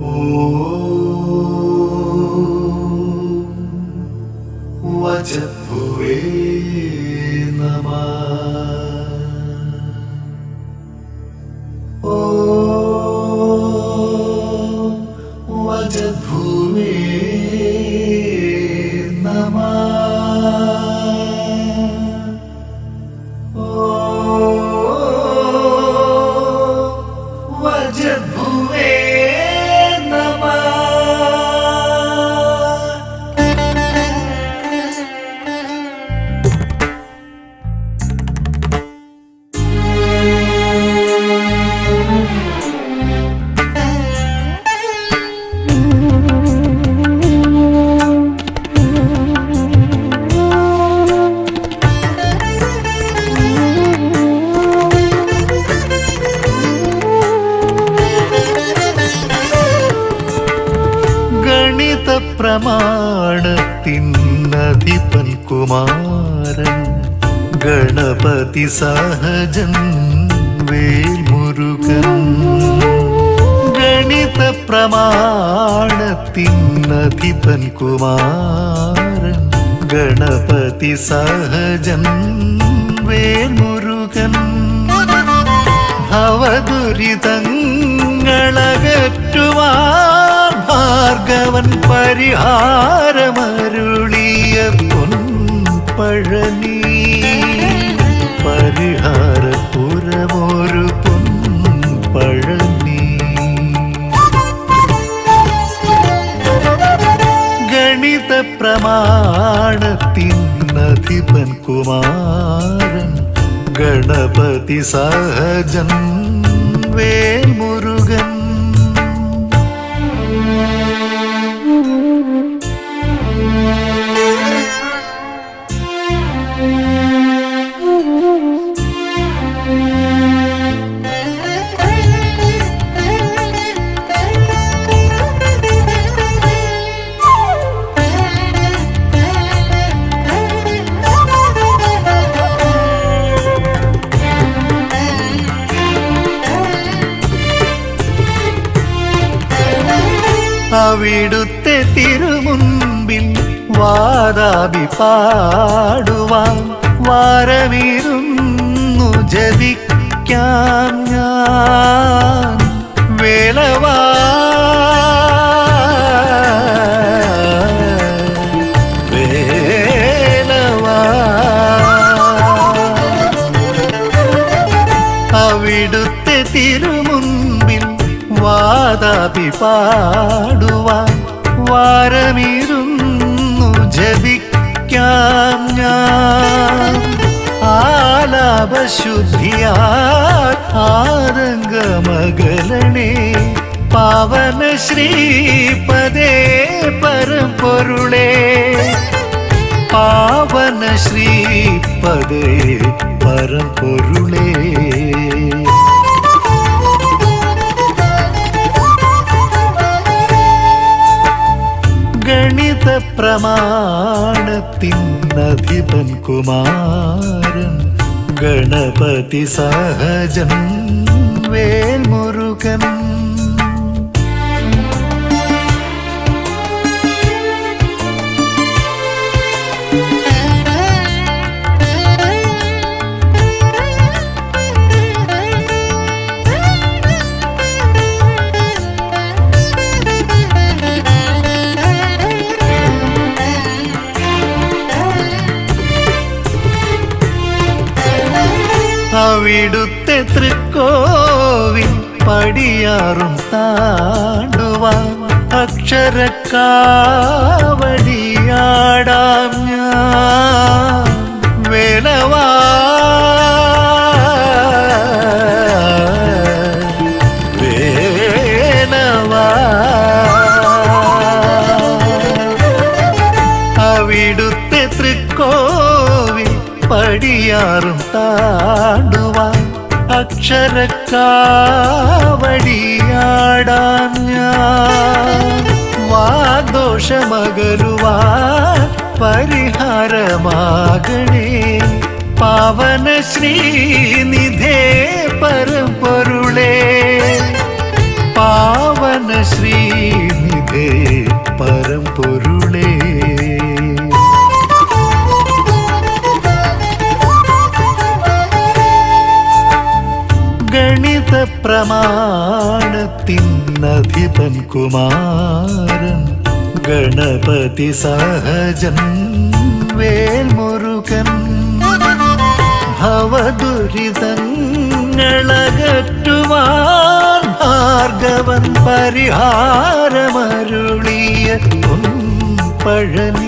Om. What a poet. ഗണിത പ്രമാണത്തിനധിപൻ കുമാരൻ ഗണപതി സഹജൻ വേൽമുരുകൻ. ഗണിത പ്രമാണത്തിനധിപൻ കുമാരൻ ഗണപതി സഹജൻ വേൽമുരുകൻ. ഭവദുരിതങ്ങളകറ്റ പരിഹാരമരുളിയ പൊൻപഴനി. പരിഹാരപുരമൊരു പൊൻപഴനി. ഗണിത പ്രമാണത്തിനധിപൻ കുമാരൻ ഗണപതി സഹജൻ വേൽമുരുകൻ അവിടുത്തെ തിരുമുൻപിൽ വാദാബി പാടുവാൻ വാരമിരുന്നു ജപിക്കാൻ ഞാൻ വേലവാ. അവിടുത്തെ തിരുമുൻപിൽ വാദാപി പാടുവാൻ വാരമിരുന്നു ജപിക്കാം ഞാൻ. ആലാപശുദ്ധിയാ ആരംഗമകലണേ പാവന ശ്രീപദേ പരമ്പൊരുളേ. പാവന ശ്രീപദേ പരമ്പൊരുളേ. പ്രമാണത്തിനധിപൻ കുമാരൻ ഗണപതി സഹജൻ വേൽമുരുകൻ. അവിടുത്തെ തൃക്കോവിൽ പടിയാറും താണ്ടുവാൻ അക്ഷരക്കാവടിയാടാം ഞാൻ. വേലവാ. വേലവാ. അവിടുത്തെ തൃക്കോവിൽ പടിയാറും താണ്ടുവാൻ അക്ഷരക്കാവടിയാടാൻ ഞാൻ. വാദോഷമകലുവാൻ പരിഹാരമാകണേ. പാവന ശ്രീനിധേ പരമ്പൊരുളേ ഗണിത പ്രമാണത്തിനധിപൻ കുമാരൻ ഗണപതി സഹജൻ വേൽമുരുകൻ ഭവദുരിതങ്ങളകറ്റുവാൻ ഭാർഗവൻ പരിഹാരമരുളിയ പഴനി